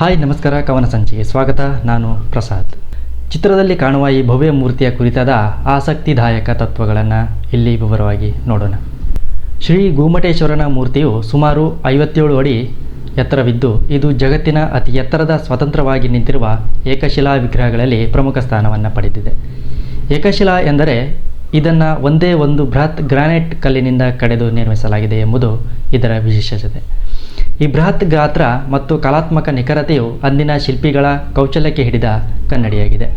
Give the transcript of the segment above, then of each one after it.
Hi, ನಮಸ್ಕಾರ, ಕವನ ಸಂಚಿಗೆ ಸ್ವಾಗತ. ನಾನು ಪ್ರಸಾದ್. ಚಿತ್ರದಲ್ಲಿ ಕಾಣುವ ಈ ಭವ್ಯ ಮೂರ್ತಿಯ ಕುರಿತಾದ ಆಸಕ್ತಿದಾಯಕ ತತ್ವಗಳನ್ನು ಇಲ್ಲಿ ವಿವರವಾಗಿ ನೋಡೋಣ. ಶ್ರೀ ಗೋಮಟೇಶ್ವರನ ಮೂರ್ತಿಯು ಸುಮಾರು ಐವತ್ತೇಳು ಅಡಿ ಎತ್ತರವಿದ್ದು, ಇದು ಜಗತ್ತಿನ ಅತಿ ಎತ್ತರದ ಸ್ವತಂತ್ರವಾಗಿ ನಿಂತಿರುವ ಏಕಶಿಲಾ ವಿಗ್ರಹಗಳಲ್ಲಿ ಪ್ರಮುಖ ಸ್ಥಾನವನ್ನು ಪಡೆದಿದೆ. ಏಕಶಿಲಾ ಎಂದರೆ ಇದನ್ನು ಒಂದೇ ಒಂದು ಬೃಹತ್ ಗ್ರಾನೈಟ್ ಕಲ್ಲಿನಿಂದ ಕಡೆದು ನಿರ್ಮಿಸಲಾಗಿದೆ ಎಂಬುದು ಇದರ ವಿಶೇಷತೆ. ಈ ಬೃಹತ್ ಗಾತ್ರ ಮತ್ತು ಕಲಾತ್ಮಕ ನಿಖರತೆಯು ಅಂದಿನ ಶಿಲ್ಪಿಗಳ ಕೌಶಲ್ಯಕ್ಕೆ ಹಿಡಿದ ಕನ್ನಡಿಯಾಗಿದೆ.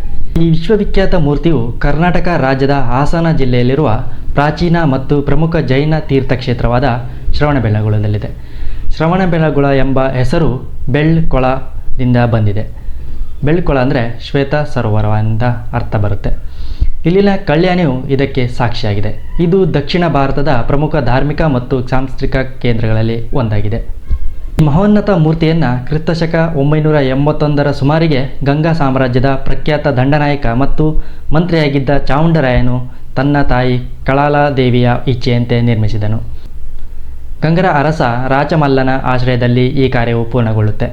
ಈ ವಿಶ್ವವಿಖ್ಯಾತ ಮೂರ್ತಿಯು ಕರ್ನಾಟಕ ರಾಜ್ಯದ ಹಾಸನ ಜಿಲ್ಲೆಯಲ್ಲಿರುವ ಪ್ರಾಚೀನ ಮತ್ತು ಪ್ರಮುಖ ಜೈನ ತೀರ್ಥಕ್ಷೇತ್ರವಾದ ಶ್ರವಣಬೆಳಗೊಳದಲ್ಲಿದೆ. ಶ್ರವಣಬೆಳಗೊಳ ಎಂಬ ಹೆಸರು ಬೆಳ್ಕೊಳದಿಂದ ಬಂದಿದೆ. ಬೆಳ್ಕೊಳ ಅಂದರೆ ಶ್ವೇತ ಸರೋವರ ಅಂತ ಅರ್ಥ ಬರುತ್ತೆ. ಇಲ್ಲಿನ ಕಲ್ಯಾಣಿಯು ಇದಕ್ಕೆ ಸಾಕ್ಷಿಯಾಗಿದೆ. ಇದು ದಕ್ಷಿಣ ಭಾರತದ ಪ್ರಮುಖ ಧಾರ್ಮಿಕ ಮತ್ತು ಸಾಂಸ್ಕೃತಿಕ ಕೇಂದ್ರಗಳಲ್ಲಿ ಒಂದಾಗಿದೆ. ಮಹೋನ್ನತ ಮೂರ್ತಿಯನ್ನು ಕ್ರಿಸ್ತಶಕ ಒಂಬೈನೂರ ಎಂಬತ್ತೊಂದರ ಸುಮಾರಿಗೆ ಗಂಗಾ ಸಾಮ್ರಾಜ್ಯದ ಪ್ರಖ್ಯಾತ ದಂಡನಾಯಕ ಮತ್ತು ಮಂತ್ರಿಯಾಗಿದ್ದ ಚಾವುಂಡರಾಯನು ತನ್ನ ತಾಯಿ ಕಳಾಲಾದೇವಿಯ ಇಚ್ಛೆಯಂತೆ ನಿರ್ಮಿಸಿದನು. ಗಂಗರ ಅರಸ ರಾಜಮಲ್ಲನ ಆಶ್ರಯದಲ್ಲಿ ಈ ಕಾರ್ಯವು ಪೂರ್ಣಗೊಳ್ಳುತ್ತೆ.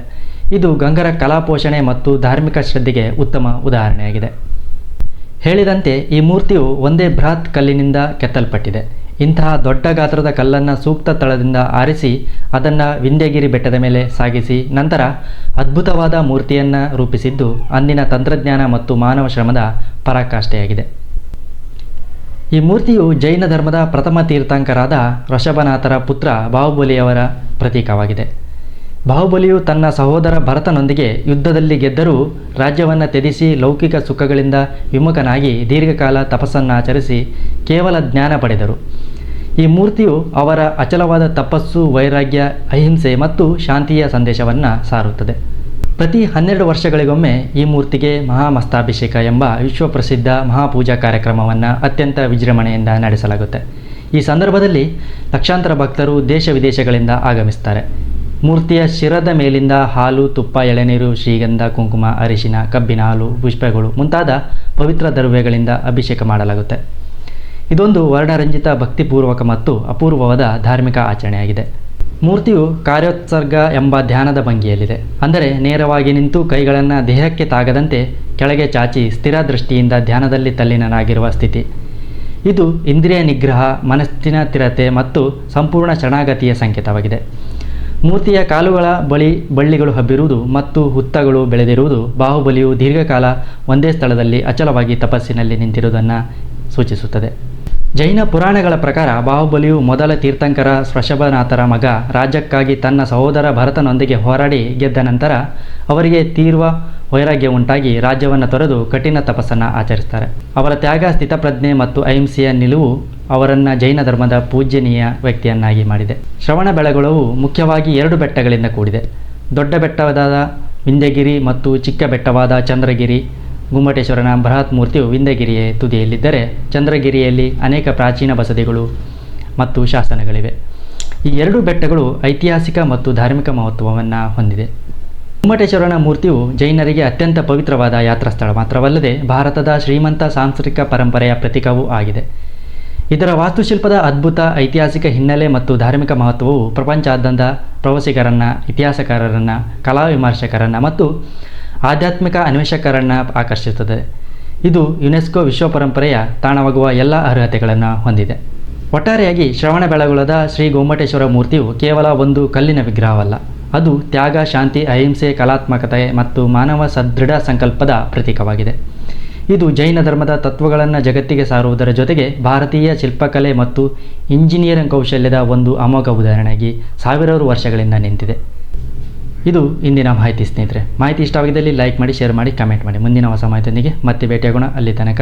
ಇದು ಗಂಗರ ಕಲಾಪೋಷಣೆ ಮತ್ತು ಧಾರ್ಮಿಕ ಶ್ರದ್ಧೆಗೆ ಉತ್ತಮ ಉದಾಹರಣೆಯಾಗಿದೆ. ಹೇಳಿದಂತೆ ಈ ಮೂರ್ತಿಯು ಒಂದೇ ಬೃಹತ್ ಕಲ್ಲಿನಿಂದ ಕೆತ್ತಲ್ಪಟ್ಟಿದೆ. ಇಂತಹ ದೊಡ್ಡ ಗಾತ್ರದ ಕಲ್ಲನ್ನು ಸೂಕ್ತ ತಳದಿಂದ ಆರಿಸಿ ಅದನ್ನು ವಿಂಧ್ಯಗಿರಿ ಬೆಟ್ಟದ ಮೇಲೆ ಸಾಗಿಸಿ ನಂತರ ಅದ್ಭುತವಾದ ಮೂರ್ತಿಯನ್ನು ರೂಪಿಸಿದ್ದು ಅಂದಿನ ತಂತ್ರಜ್ಞಾನ ಮತ್ತು ಮಾನವ ಶ್ರಮದ ಪರಾಕಾಷ್ಠೆಯಾಗಿದೆ. ಈ ಮೂರ್ತಿಯು ಜೈನ ಧರ್ಮದ ಪ್ರಥಮ ತೀರ್ಥಂಕರಾದ ಋಷಭನಾಥರ ಪುತ್ರ ಬಾಹುಬಲಿಯವರ ಪ್ರತೀಕವಾಗಿದೆ. ಬಾಹುಬಲಿಯು ತನ್ನ ಸಹೋದರ ಭರತನೊಂದಿಗೆ ಯುದ್ಧದಲ್ಲಿ ಗೆದ್ದರೂ ರಾಜ್ಯವನ್ನು ತ್ಯಜಿಸಿ ಲೌಕಿಕ ಸುಖಗಳಿಂದ ವಿಮುಖನಾಗಿ ದೀರ್ಘಕಾಲ ತಪಸ್ಸನ್ನಾಚರಿಸಿ ಕೇವಲ ಜ್ಞಾನ ಪಡೆದರು. ಈ ಮೂರ್ತಿಯು ಅವರ ಅಚಲವಾದ ತಪಸ್ಸು, ವೈರಾಗ್ಯ, ಅಹಿಂಸೆ ಮತ್ತು ಶಾಂತಿಯ ಸಂದೇಶವನ್ನು ಸಾರುತ್ತದೆ. ಪ್ರತಿ ಹನ್ನೆರಡು ವರ್ಷಗಳಿಗೊಮ್ಮೆ ಈ ಮೂರ್ತಿಗೆ ಮಹಾಮಸ್ತಾಭಿಷೇಕ ಎಂಬ ವಿಶ್ವಪ್ರಸಿದ್ಧ ಮಹಾಪೂಜಾ ಕಾರ್ಯಕ್ರಮವನ್ನು ಅತ್ಯಂತ ವಿಜೃಂಭಣೆಯಿಂದ ನಡೆಸಲಾಗುತ್ತೆ. ಈ ಸಂದರ್ಭದಲ್ಲಿ ಲಕ್ಷಾಂತರ ಭಕ್ತರು ದೇಶ ವಿದೇಶಗಳಿಂದ ಆಗಮಿಸ್ತಾರೆ. ಮೂರ್ತಿಯ ಶಿರದ ಮೇಲಿಂದ ಹಾಲು, ತುಪ್ಪ, ಎಳೆನೀರು, ಶ್ರೀಗಂಧ, ಕುಂಕುಮ, ಅರಿಶಿನ, ಕಬ್ಬಿನ ಹಾಲು, ಪುಷ್ಪಗಳು ಮುಂತಾದ ಪವಿತ್ರ ದ್ರವ್ಯಗಳಿಂದ ಅಭಿಷೇಕ ಮಾಡಲಾಗುತ್ತೆ. ಇದೊಂದು ವರ್ಣರಂಜಿತ ಭಕ್ತಿಪೂರ್ವಕ ಮತ್ತು ಅಪೂರ್ವವಾದ ಧಾರ್ಮಿಕ ಆಚರಣೆಯಾಗಿದೆ. ಮೂರ್ತಿಯು ಕಾರ್ಯೋತ್ಸರ್ಗ ಎಂಬ ಧ್ಯಾನದ ಭಂಗಿಯಲ್ಲಿದೆ. ಅಂದರೆ ನೇರವಾಗಿ ನಿಂತು ಕೈಗಳನ್ನು ದೇಹಕ್ಕೆ ತಾಗದಂತೆ ಕೆಳಗೆ ಚಾಚಿ ಸ್ಥಿರ ದೃಷ್ಟಿಯಿಂದ ಧ್ಯಾನದಲ್ಲಿ ತಲ್ಲೀನನಾಗಿರುವ ಸ್ಥಿತಿ. ಇದು ಇಂದ್ರಿಯ ನಿಗ್ರಹ, ಮನಸ್ಸಿನ ಸ್ಥಿರತೆ ಮತ್ತು ಸಂಪೂರ್ಣ ಶರಣಾಗತಿಯ ಸಂಕೇತವಾಗಿದೆ. ಮೂರ್ತಿಯ ಕಾಲುಗಳ ಬಳಿ ಬಳ್ಳಿಗಳು ಹಬ್ಬಿರುವುದು ಮತ್ತು ಹುತ್ತಗಳು ಬೆಳೆದಿರುವುದು ಬಾಹುಬಲಿಯು ದೀರ್ಘಕಾಲ ಒಂದೇ ಸ್ಥಳದಲ್ಲಿ ಅಚಲವಾಗಿ ತಪಸ್ಸಿನಲ್ಲಿ ನಿಂತಿರುವುದನ್ನು ಸೂಚಿಸುತ್ತದೆ. ಜೈನ ಪುರಾಣಗಳ ಪ್ರಕಾರ ಬಾಹುಬಲಿಯು ಮೊದಲ ತೀರ್ಥಂಕರ ಸ್ವಶಭನಾಥರ ಮಗ ರಾಜ್ಯಕ್ಕಾಗಿ ತನ್ನ ಸಹೋದರ ಭರತನೊಂದಿಗೆ ಹೋರಾಡಿ ಗೆದ್ದ ನಂತರ ಅವರಿಗೆ ತೀವ್ರ ವೈರಾಗ್ಯ ಉಂಟಾಗಿ ರಾಜ್ಯವನ್ನು ತೊರೆದು ಕಠಿಣ ತಪಸ್ಸನ್ನು ಆಚರಿಸ್ತಾರೆ. ಅವರ ತ್ಯಾಗ, ಸ್ಥಿತಪ್ರಜ್ಞೆ ಮತ್ತು ಅಹಿಂಸೆಯ ನಿಲುವು ಅವರನ್ನು ಜೈನ ಧರ್ಮದ ಪೂಜ್ಯನೀಯ ವ್ಯಕ್ತಿಯನ್ನಾಗಿ ಮಾಡಿದೆ. ಶ್ರವಣ ಬೆಳಗೊಳವು ಮುಖ್ಯವಾಗಿ ಎರಡು ಬೆಟ್ಟಗಳಿಂದ ಕೂಡಿದೆ. ದೊಡ್ಡ ಬೆಟ್ಟವಾದ ವಿಂಧ್ಯಗಿರಿ ಮತ್ತು ಚಿಕ್ಕ ಬೆಟ್ಟವಾದ ಚಂದ್ರಗಿರಿ, ಗುಮ್ಮಟೇಶ್ವರನ ಬೃಹತ್ ಮೂರ್ತಿಯು ವಿಂಧ್ಯಗಿರಿಯ ತುದಿಯಲ್ಲಿದ್ದರೆ ಚಂದ್ರಗಿರಿಯಲ್ಲಿ ಅನೇಕ ಪ್ರಾಚೀನ ಬಸದಿಗಳು ಮತ್ತು ಶಾಸನಗಳಿವೆ. ಈ ಎರಡು ಬೆಟ್ಟಗಳು ಐತಿಹಾಸಿಕ ಮತ್ತು ಧಾರ್ಮಿಕ ಮಹತ್ವವನ್ನು ಹೊಂದಿದೆ. ಗುಮ್ಮಟೇಶ್ವರನ ಮೂರ್ತಿಯು ಜೈನರಿಗೆ ಅತ್ಯಂತ ಪವಿತ್ರವಾದ ಯಾತ್ರಾ ಸ್ಥಳ ಮಾತ್ರವಲ್ಲದೆ ಭಾರತದ ಶ್ರೀಮಂತ ಸಾಂಸ್ಕೃತಿಕ ಪರಂಪರೆಯ ಪ್ರತೀಕವೂ ಆಗಿದೆ. ಇದರ ವಾಸ್ತುಶಿಲ್ಪದ ಅದ್ಭುತ ಐತಿಹಾಸಿಕ ಹಿನ್ನೆಲೆ ಮತ್ತು ಧಾರ್ಮಿಕ ಮಹತ್ವವು ಪ್ರಪಂಚಾದ್ಯಂತ ಪ್ರವಾಸಿಗರನ್ನು, ಇತಿಹಾಸಕಾರರನ್ನು, ಕಲಾ ವಿಮರ್ಶಕರನ್ನು ಮತ್ತು ಆಧ್ಯಾತ್ಮಿಕ ಅನ್ವೇಷಕರನ್ನು ಆಕರ್ಷಿಸುತ್ತದೆ. ಇದು ಯುನೆಸ್ಕೋ ವಿಶ್ವ ಪರಂಪರೆಯ ತಾಣವಾಗುವ ಎಲ್ಲ ಅರ್ಹತೆಗಳನ್ನು ಹೊಂದಿದೆ. ಒಟ್ಟಾರೆಯಾಗಿ ಶ್ರವಣಬೆಳಗೊಳದ ಶ್ರೀ ಗೊಮ್ಮಟೇಶ್ವರ ಮೂರ್ತಿಯು ಕೇವಲ ಒಂದು ಕಲ್ಲಿನ ವಿಗ್ರಹವಲ್ಲ. ಅದು ತ್ಯಾಗ, ಶಾಂತಿ, ಅಹಿಂಸೆ, ಕಲಾತ್ಮಕತೆ ಮತ್ತು ಮಾನವ ಸದೃಢ ಸಂಕಲ್ಪದ ಪ್ರತೀಕವಾಗಿದೆ. ಇದು ಜೈನ ಧರ್ಮದ ತತ್ವಗಳನ್ನು ಜಗತ್ತಿಗೆ ಸಾರುವುದರ ಜೊತೆಗೆ ಭಾರತೀಯ ಶಿಲ್ಪಕಲೆ ಮತ್ತು ಇಂಜಿನಿಯರಿಂಗ್ ಕೌಶಲ್ಯದ ಒಂದು ಅಮೋಘ ಉದಾಹರಣೆಯಾಗಿ ಸಾವಿರಾರು ವರ್ಷಗಳಿಂದ ನಿಂತಿದೆ. ಇದು ಇಂದಿನ ಮಾಹಿತಿ ಸ್ನೇಹಿತರೆ. ಮಾಹಿತಿ ಇಷ್ಟವಾಗಿದ್ದಲ್ಲಿ ಲೈಕ್ ಮಾಡಿ ಶೇರ್ ಮಾಡಿ ಕಮೆಂಟ್ ಮಾಡಿ. ಮುಂದಿನ ಹೊಸ ಮಾಹಿತಿಯೊಂದಿಗೆ ಮತ್ತೆ ಭೇಟಿಯಾಗೋಣ. ಅಲ್ಲಿ ತನಕ